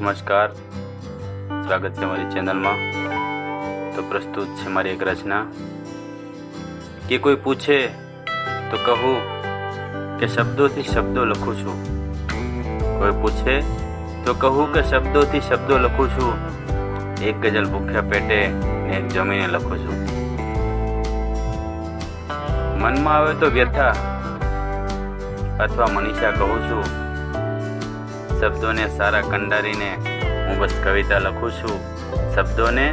નમસ્કાર. સ્વાગત છે મારી ચેનલમાં. તો પ્રસ્તુત છે મારી એક રચના. કે કોઈ પૂછે, તો કહું કે શબ્દોથી શબ્દો લખું છું. કોઈ પૂછે, તો કહું કે શબ્દોથી શબ્દો લખું છું. એક ગઝલ ભૂખ્યા પેટે ને એક જમીને લખું છું. મનમાં આવે તો વ્યથા અથવા મનીષા કહું છું. શબ્દોને સારા કંડારીને હું બસ કવિતા લખું છું. શબ્દોને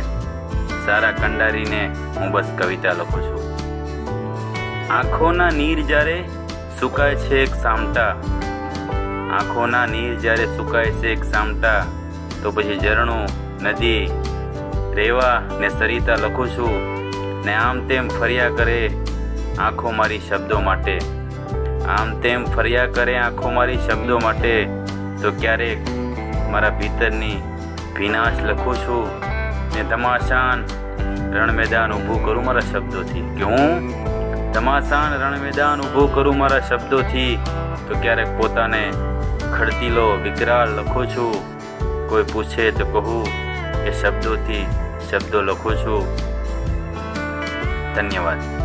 સારા કંડારીને હું બસ કવિતા લખું છું. આંખોના નીર જ્યારે સુકાય છે એક સામટા, આંખોના નીર જ્યારે સુકાય છે એક સામટા, તો પછી ઝરણું, નદી, રેવા ને સરિતા લખું છું. ને આમ તેમ ફર્યા કરે આંખો મારી શબ્દો માટે. આમ તેમ ફર્યા કરે આંખો મારી શબ્દો માટે. તો ક્યારેક મારા ભીતરની વિનાશ લખું છું ને તમાશાન રણ મેદાન ઊભું કરું મારા શબ્દોથી. કે હું તમાશાન રણ મેદાન ઊભું કરું મારા શબ્દોથી. તો ક્યારેક પોતાને ખડતીલો વિકરાળ લખું છું. કોઈ પૂછે તો કહું એ શબ્દોથી શબ્દો લખું છું. ધન્યવાદ.